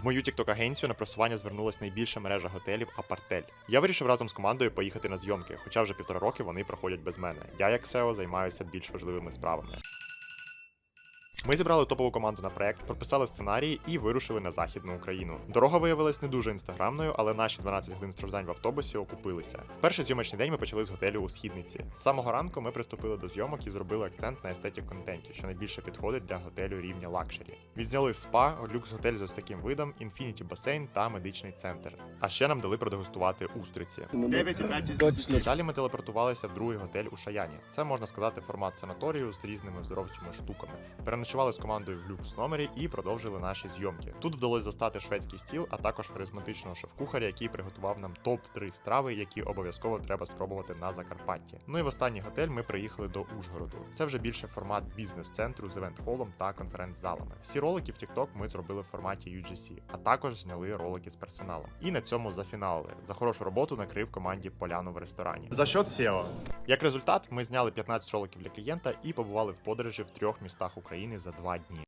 В мою тікток агенцію на просування звернулась найбільша мережа готелів Апартель. Я вирішив разом з командою поїхати на зйомки, хоча вже півтора роки вони проходять без мене. Я, як SEO, займаюся більш важливими справами. Ми зібрали топову команду на проект, прописали сценарії і вирушили на західну Україну. Дорога виявилась не дуже інстаграмною, але наші 12 годин страждань в автобусі окупилися. Перший зйомочний день ми почали з готелю у східниці. З самого ранку ми приступили до зйомок і зробили акцент на естетик контенті, що найбільше підходить для готелю рівня лакшері. Відзняли спа, люкс готель з ось таким видом, інфініті басейн та медичний центр. А ще нам дали продегустувати устриці. 9,5 Далі ми телепортувалися в другий готель у Шаяні. Це можна сказати формат санаторію з різними оздоровчими штуками. Переночували з командою в люкс номері і продовжили наші зйомки. Тут вдалося застати шведський стіл, а також харизматичного шеф-кухаря, який приготував нам топ 3 страви, які обов'язково треба спробувати на Закарпатті. Ну і в останній готель ми приїхали до Ужгороду. Це вже більше формат бізнес-центру з івент-холом та конференц-залами. Всі ролики в TikTok ми зробили в форматі UGC, а також зняли ролики з персоналом. І на цьому зафіналили. За хорошу роботу накрив команді поляну в ресторані. За счет SEO. Як результат, ми зняли 15 роликів для клієнта і побували в подорожі в трьох містах України за два дні.